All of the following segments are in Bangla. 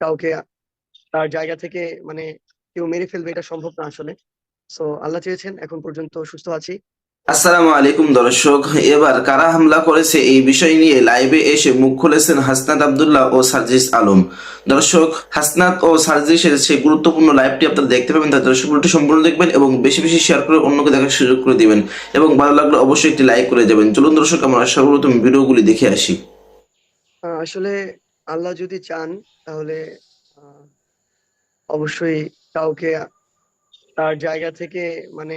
কাউকে তার জায়গা থেকে মানে কেউ মেরে ফেলবে এটা সম্ভব না আসলে। সো আল্লাহ চেয়েছেন এখন পর্যন্ত সুস্থ আছি। আসসালামু আলাইকুম দর্শক এবার কারা হামলা করেছে এই বিষয় নিয়ে লাইভে এসে মুখ খুলেছেন হাসনাত আব্দুল্লাহ ও সার্জিস আলম। দর্শক হাসনাত ও সার্জিসের সেই গুরুত্বপূর্ণ লাইভটি আপনারা দেখতে পাবেন তাই দর্শক ভিডিওটি সম্পূর্ণ দেখবেন এবং বেশি বেশি শেয়ার করে অন্যকে দেখার সুযোগ করে দিবেন। এবং ভালো লাগলে অবশ্যই একটি লাইক করে যাবেন। চলুন দর্শক আমরা সর্বপ্রথম ভিডিওগুলি দেখে আসি। আসলে আল্লাহ যদি চান, তাহলে অবশ্যই কাউকে তার জায়গা থেকে মানে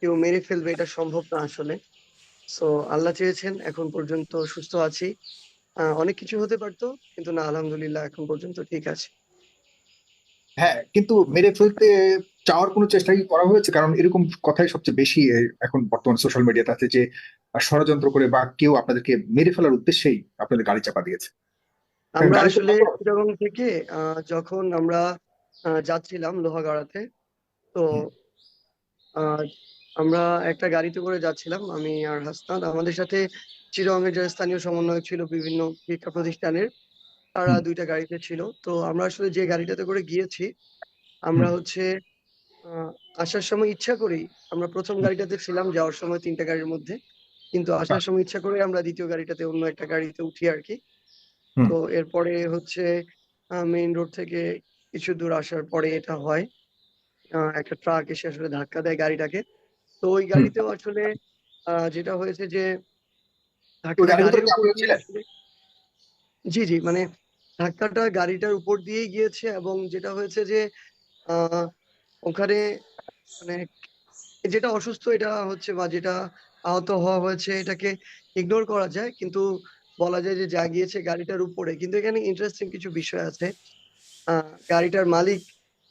কেউ মেরে ফেলবে, এটা সম্ভব না আসলে। সো, আল্লাহ চেয়েছেন, এখন পর্যন্ত সুস্থ আছি। অনেক কিছু হতে পারতো, কিন্তু না, আলহামদুলিল্লাহ, এখন পর্যন্ত ঠিক আছে। হ্যাঁ কিন্তু মেরে ফেলতে চাওয়ার কোনো চেষ্টা কি করা হয়েছে? কারণ এরকম কথাই সবচেয়ে বেশি এখন বর্তমান সোশ্যাল মিডিয়াতে আছে যে, ষড়যন্ত্র করে বা কেউ আপনাদেরকে মেরে ফেলার উদ্দেশ্যেই আপনাদের গাড়ি চাপা দিয়েছে। আমরা আসলে চিটাগং থেকে যখন আমরা যাচ্ছিলাম লোহাগাড়াতে তো আমরা একটা গাড়িতে করে যাচ্ছিলাম আমি আর হাসনাত। আমাদের সাথে চিটাগংয়ের যে স্থানীয় সমন্বয় ছিল বিভিন্ন শিক্ষা প্রতিষ্ঠানের তারা দুইটা গাড়িতে ছিল। তো আমরা আসলে যে গাড়িটাতে করে গিয়েছি আমরা হচ্ছে আহ, আসার সময় ইচ্ছা করেই আমরা প্রথম গাড়িটাতে ছিলাম যাওয়ার সময় তিনটা গাড়ির মধ্যে। কিন্তু আসার সময় ইচ্ছা করে আমরা দ্বিতীয় গাড়িটাতে অন্য একটা গাড়িতে উঠি আর কি। তো এরপরে হচ্ছে মেইন রোড থেকে কিছু দূর আসার পরে এটা হয়। একটা ট্রাক এসে আসলে ধাক্কা দেয় গাড়িটাকে। তো ওই গাড়িতেও আসলে যেটা হয়েছে যে জি জি মানে ধাক্কাটা গাড়িটার উপর দিয়েই গিয়েছে এবং যেটা হয়েছে যে আহ ওখানে মানে যেটা অসুস্থ এটা হচ্ছে বা যেটা আহত হওয়া হয়েছে এটাকে ইগনোর করা যায়। কিন্তু বলা যায় যে যা গিয়েছে গাড়িটার উপরে। কিন্তু এখানে ইন্টারেস্টিং কিছু বিষয় আছে। গাড়িটার মালিক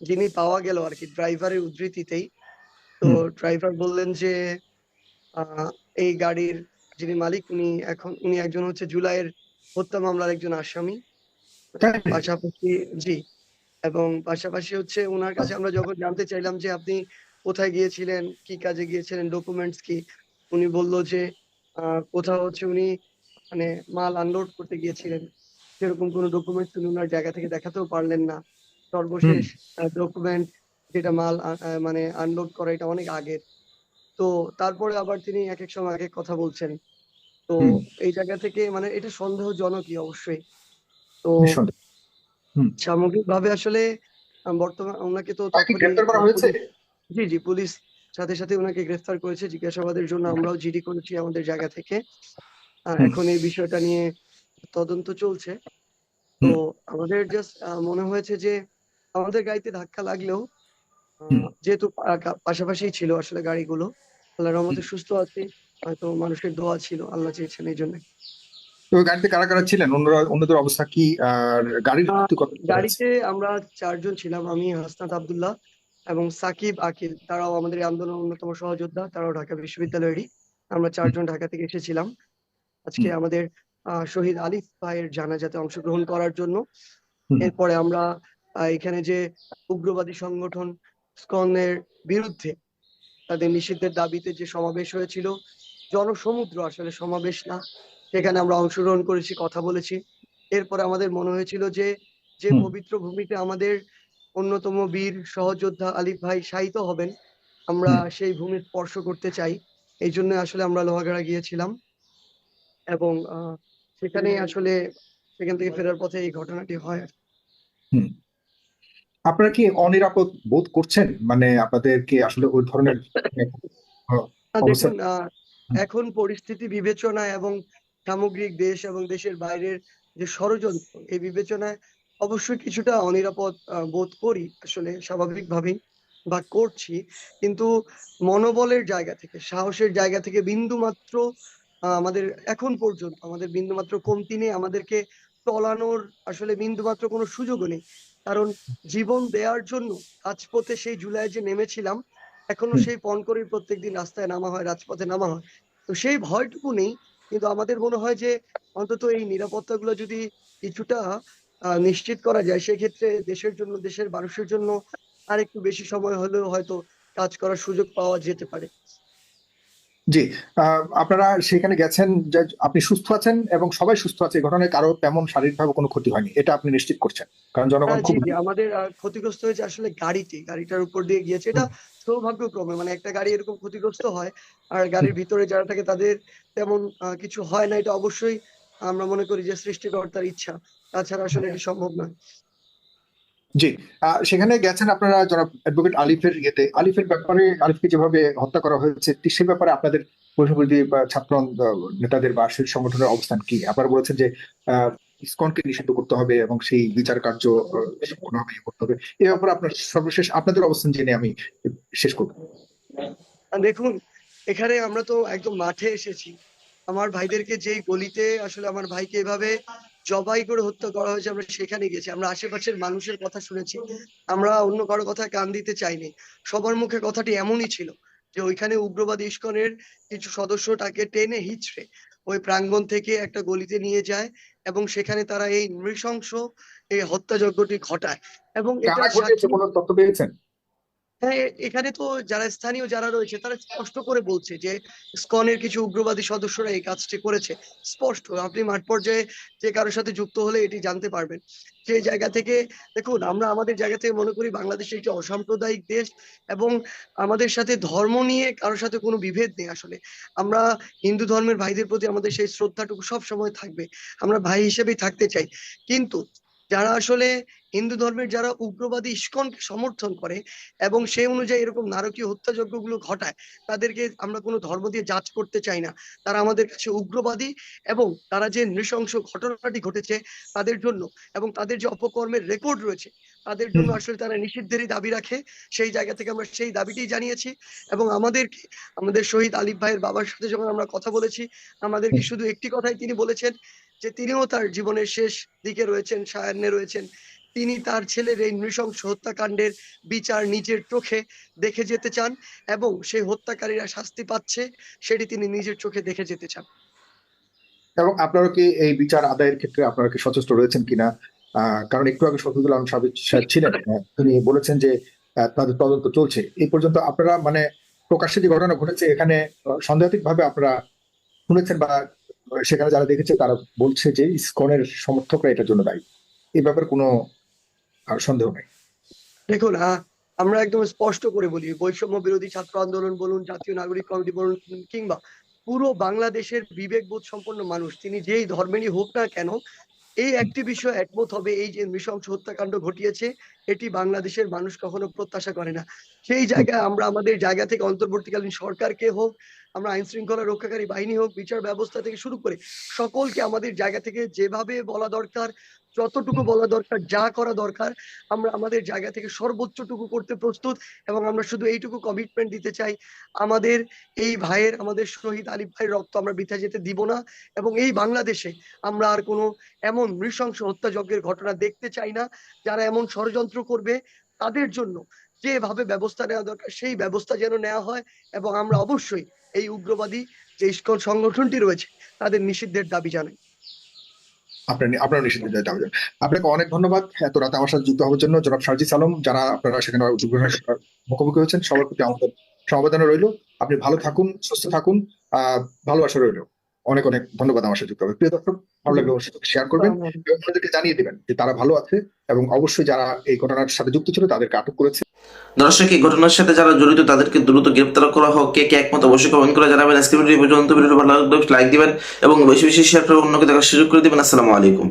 যিনি পাওয়া গেল আর কি ড্রাইভারের উদ্ধৃতিতেই তো ড্রাইভার বললেন যে এই গাড়ির যিনি মালিক উনি এখন উনি একজন হচ্ছে জুলাইয়ের হত্যা মামলার একজন আসামি। পাশাপাশি জি এবং পাশাপাশি হচ্ছে ওনার কাছে আমরা যখন জানতে চাইলাম যে আপনি কোথায় গিয়েছিলেন কি কাজে গিয়েছিলেন ডকুমেন্টস কি উনি বলল যে আহ, কোথাও হচ্ছে উনি মানে মাল আনলোড করতে গিয়েছিলেন। সেরকম কোনো ডকুমেন্টস উনি ওনার জায়গা থেকে দেখাতেও পারলেন না। সর্বশেষ ডকুমেন্ট যেটা মাল মানে আনলোড করা এটা অনেক আগের। তো তারপরে আবার তিনি এক এক সময় এক এক কথা বলছেন। তো এই জায়গা থেকে মানে এটা সন্দেহজনকই অবশ্যই। তো। সামগ্রিকভাবে আসলে বর্তমান ওনাকে তো তাকে করা হয়েছে? জি জি পুলিশ সাথে সাথে ওনাকে গ্রেফতার করেছে। জিজ্ঞাসাবাদের জন্য আমরাও জিডি করেছি আমাদের জায়গা থেকে। এখন এই বিষয়টা নিয়ে তদন্ত চলছে। তো আমাদের জাস্ট মনে হয়েছে যে আমাদের গাড়িতে ধাক্কা লাগলেও যেহেতু পাশাপাশি ছিল আসলে গাড়িগুলো আল্লাহ রহমতে সুস্থ আছে হয়তো মানুষের দোয়া ছিল আল্লাহ চেয়েছেন এই জন্য। তো গাড়িতে কারা কারা ছিলেন? অন্যরা অন্যদের অবস্থা কি? আর গাড়ির? গাড়িতে আমরা চারজন ছিলাম আমি হাসনাত আব্দুল্লাহ এবং সাকিব আকিল। তারাও আমাদের আন্দোলনের অন্যতম সহযোদ্ধা তারাও ঢাকা বিশ্ববিদ্যালয়েরই। আমরা চারজন ঢাকা থেকে এসেছিলাম। আজকে আমাদের আহ, শহীদ আলিফ ভাইয়ের জানাজাতে অংশগ্রহণ করার জন্য। এরপরে আমরা এখানে যে উগ্রবাদী সংগঠন স্কনের বিরুদ্ধে তাদের নিষিদ্ধের দাবিতে যে সমাবেশ হয়েছিল জনসমুদ্র আসলে সমাবেশ না সেখানে আমরা অংশগ্রহণ করেছি কথা বলেছি। এরপরে আমাদের মনে হয়েছিল যে যে পবিত্র ভূমিতে আমাদের অন্যতম বীর সহযোদ্ধা আলিফ ভাই শায়িত হবেন আমরা সেই ভূমি স্পর্শ করতে চাই। এই জন্য আসলে আমরা লোহাগাড়া গিয়েছিলাম। এবং আহ, সেখানে আসলে সেখান থেকে ফেরার পথে এই ঘটনাটি হয়। আপনারা কি অনিরাপদ বোধ করছেন? মানে আপনাদেরকে আসলে ওই ধরনের দেখুন এখন পরিস্থিতি বিবেচনা এবং সামগ্রিক দেশ এবং দেশের বাইরের যে ষড়যন্ত্র এই বিবেচনায় অবশ্যই কিছুটা অনিরাপদ বোধ করি আসলে স্বাভাবিকভাবেই বা করছি। কিন্তু মনোবলের জায়গা থেকে সাহসের জায়গা থেকে বিন্দু মাত্র আমাদের এখন পর্যন্ত আমাদের বিন্দু মাত্র কমতি নেই আমাদেরকে টলানোর আসলে বিন্দু মাত্র কোনো সুযোগও নেই। কারণ জীবন দেওয়ার জন্য রাজপথে সেই জুলাই যে নেমেছিলাম এখনও সেই পণ করে প্রত্যেকদিন রাস্তায় নামা হয় রাজপথে নামা হয়। তো সেই ভয়টুকু নেই কিন্তু আমাদের মনে হয় যে অন্তত এই নিরাপত্তাগুলো যদি কিছুটা নিশ্চিত করা যায় সেক্ষেত্রে দেশের জন্য দেশের মানুষের জন্য আর একটু বেশি সময় হলেও হয়তো কাজ করার সুযোগ পাওয়া যেতে পারে। জি আপনারা সেখানে গেছেন যে আপনি সুস্থ আছেন এবং সবাই সুস্থ আছে এই ঘটনায় কারও তেমন শারীরিকভাবে কোনো ক্ষতি হয়নি এটা আপনি নিশ্চিত করছেন কারণ জনগণ হ্যাঁ, খুব আমাদের ক্ষতিগ্রস্ত হয়েছে আসলে গাড়িটি গাড়িটার উপর দিয়ে গিয়েছে এটা সৌভাগ্যক্রমে মানে একটা গাড়ি এরকম ক্ষতিগ্রস্ত হয় আর গাড়ির ভিতরে যারা থাকে তাদের তেমন কিছু হয় না এটা অবশ্যই আমরা মনে করি যে সৃষ্টিকর্তার ইচ্ছা তাছাড়া আসলে এটি সম্ভব নয়। জি। সেখানে গেছেন আপনারা যারা অ্যাডভোকেট আলিফের ইয়েতে। আলিফের ব্যাপারে আলিফকে যেভাবে হত্যা করা হয়েছে সে ব্যাপারে আপনাদের ছাত্র নেতাদের বা সেই সংগঠনের অবস্থান কি? আপনারা বলেছেন যে ইসকনকে নিষিদ্ধ করতে হবে এবং সেই বিচার কার্য আহ, ইয়ে করতে হবে। এ ব্যাপারে আপনার সর্বশেষ আপনাদের অবস্থান জেনে আমি শেষ করব। দেখুন এখানে আমরা তো একদম মাঠে এসেছি। আমার ভাইদেরকে যেই গলিতে আসলে আমার ভাইকে এভাবে জবাই করে হত্যা করা হয়েছে, আমরা সেখানে গেছি। আমরা আশেপাশের মানুষের কথা শুনেছি। আমরা অন্য কারও কথা কান দিতে চাইনি। সবার মুখে কথাটি এমনই ছিল যে ওইখানে উগ্রবাদ ইস্কনের কিছু সদস্য তাকে টেনে হিচড়ে ওই প্রাঙ্গণ থেকে একটা গলিতে নিয়ে যায় এবং সেখানে তারা এই নৃশংস এই হত্যাযজ্ঞটি ঘটায়। এবং এটা কোনো তথ্য পেয়েছেন? হ্যাঁ এখানে তো যারা স্থানীয় যারা রয়েছে, তারা স্পষ্ট করে বলছে যে স্কনের কিছু উগ্রবাদী সদস্যরা এই কাজটি করেছে। স্পষ্ট, আপনি মাঠ পর্যায়ে যে কারোর সাথে যুক্ত হলে এটি জানতে পারবেন। যে জায়গা থেকে, দেখুন, আমরা আমাদের জায়গা থেকে মনে করি বাংলাদেশ একটি অসাম্প্রদায়িক দেশ এবং আমাদের সাথে ধর্ম নিয়ে কারোর সাথে কোনো বিভেদ নেই আসলে। আমরা হিন্দু ধর্মের ভাইদের প্রতি আমাদের সেই শ্রদ্ধাটুকু সব সময় থাকবে। আমরা ভাই হিসেবেই থাকতে চাই। কিন্তু যারা আসলে হিন্দু ধর্মের যারা উগ্রবাদী ইস্কনকে সমর্থন করে এবং সেই অনুযায়ী এরকম নারকীয় হত্যাযজ্ঞগুলো ঘটায় তাদেরকে আমরা কোনো ধর্ম দিয়ে যাচ করতে চাই না। তারা আমাদের কাছে উগ্রবাদী এবং তারা যে নৃশংস ঘটনাটি ঘটেছে তাদের জন্য এবং তাদের যে অপকর্মের রেকর্ড রয়েছে তাদের জন্য আসলে তারা নিষিদ্ধেরই দাবি রাখে। সেই জায়গা থেকে আমরা সেই দাবিটি জানিয়েছি এবং আমাদেরকে আমাদের শহীদ আলিফ ভাইয়ের বাবার সাথে যখন আমরা কথা বলেছি আমাদেরকে শুধু একটি কথাই তিনি বলেছেন যে তিনিও তার জীবনের শেষ দিকে রয়েছেন, সায়ান্নে রয়েছেন। তিনি তার ছেলের এই নৃশংস হত্যাকাণ্ডের বিচার নিজের চোখে দেখে যেতে চান এবং সেই হত্যাকারীরা শাস্তি পাচ্ছে, সেটি তিনি নিজের চোখে দেখে যেতে চান। এবং আপনারা কি এই বিচার আদায়ের ক্ষেত্রে আপনারা কি সচেষ্ট রয়েছেন কিনা? কারণ একটু আগে শফিকুল আলম সাহেব ছিলেন তিনি বলেছেন যে তাদের তদন্ত চলছে। এই পর্যন্ত আপনারা মানে প্রকাশ্যে যে ঘটনা ঘটেছে, এখানে সন্দেহাতীত ভাবে আপনারা শুনেছেন বা সেখানে যারা দেখেছে, তারা বলছে যে ইসকনের সমর্থকরা এটার জন্য দায়ী। এই ব্যাপারে কোনো সন্দেহ নেই। দেখুন আমরা একদম স্পষ্ট করে বলি, বৈষম্য বিরোধী ছাত্র আন্দোলন বলুন, জাতীয় নাগরিক কমিটি বলুন, কিংবা পুরো বাংলাদেশের বিবেকবোধ সম্পন্ন মানুষ, তিনি যেই ধর্মেরই হোক না কেন এই একটি বিষয় একমত হবে, এই যে নৃশংস হত্যাকাণ্ড ঘটিয়েছে, এটি বাংলাদেশের মানুষ কখনো প্রত্যাশা করে না। সেই জায়গায় আমরা আমাদের জায়গা থেকে অন্তর্বর্তীকালীন সরকারকে হোক, আমরা আইন শৃঙ্খলা রক্ষাকারী বাহিনী হোক, বিচার ব্যবস্থা থেকে শুরু করে সকলকে আমাদের জায়গা থেকে যেভাবে বলা দরকার যতটুকু বলা দরকার, যা করা দরকার, আমরা আমাদের জায়গা থেকে সর্বোচ্চটুকু করতে প্রস্তুত এবং আমরা শুধু এইটুকু কমিটমেন্ট দিতে চাই। আমাদের এই ভাইয়ের, আমাদের শহীদ আলিফ ভাইয়ের রক্ত আমরা বৃথা যেতে দিব না এবং এই বাংলাদেশে আমরা আর কোনো এমন নৃশংস হত্যাযজ্ঞের ঘটনা দেখতে চাই না। যারা এমন ষড়যন্ত্র করবে, তাদের জন্য যেভাবে ব্যবস্থা নেওয়া দরকার, সেই ব্যবস্থা যেন নেওয়া হয় এবং আমরা অবশ্যই এই উগ্রবাদী যে সংগঠনটি রয়েছে, তাদের নিষিদ্ধের দাবি জানাই। আপনার আপনার নিষিদ্ধ জানান। আপনাকে অনেক ধন্যবাদ। এত রাতে আমার সাথে যুক্ত হওয়ার জন্য। জনাব সার্জিস আলম যারা আপনারা সেখানে মুখোমুখি হয়েছেন সবার প্রতি আমাদের সমবেদনা রইল। আপনি ভালো থাকুন সুস্থ থাকুন আহ ভালোবাসা রইল। অনেক অনেক ধন্যবাদ আমার সাথে যুক্ত হবে প্রিয় দর্শক ভালো লাগলে অবশ্যই শেয়ার করবেন এবং অন্যদেরকে জানিয়ে দিবেন যে তারা ভালো আছে এবং অবশ্যই যারা এই ঘটনার সাথে যুক্ত ছিল তাদেরকে আটক করেছে। দর্শক এই ঘটনার সাথে যারা জড়িত, তাদেরকে দ্রুত গ্রেপ্তার করা হোক। কে কে একমত অবশ্যই কমেন্ট করে জানাবেন। আজকে ভিডিও পর্যন্ত। ভিডিও ভালো লাগলে লাইক দিবেন এবং বেশি বেশি শেয়ার করে অন্যকে দেখার সুযোগ করে দিবেন। আসসালামু আলাইকুম।